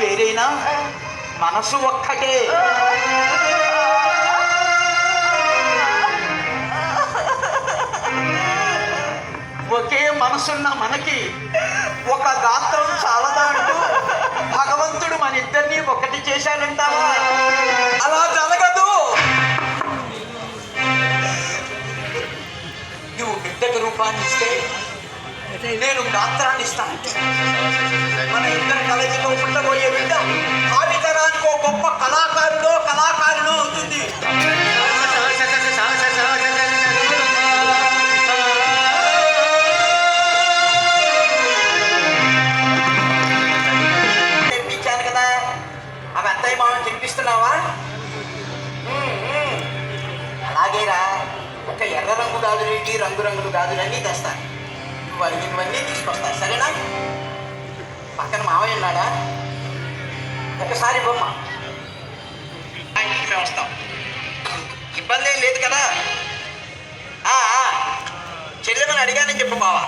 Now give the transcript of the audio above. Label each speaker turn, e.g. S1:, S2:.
S1: పేరైనా మనసు ఒక్కటే. ఒకే మనసున్న మనకి ఒక గాత్రం చాలదా అంటూ భగవంతుడు మన ఇద్దరిని ఒకటి చేశాడంటావా? అలా జరగదు. నువ్వు బిడ్డకు రూపాన్ని ఇస్తే నేను గాత్రాన్ని ఇస్తాను మన ఇద్దరు మామ అలాగేరా ఒక ఎర్ర రంగు గాజులేంటి రంగు రంగులు గాజులన్నీ తెస్తాను నువ్వు అడిగినవన్నీ తీసుకొస్తా సరేనా? పక్కన మావయ్య ఉన్నాడా? ఒకసారి బొమ్మ. ఇంటికి మేము వస్తాం ఇబ్బంది ఏం లేదు కదా? ఆ, చెల్లెమని అడిగానని చెప్పు బావా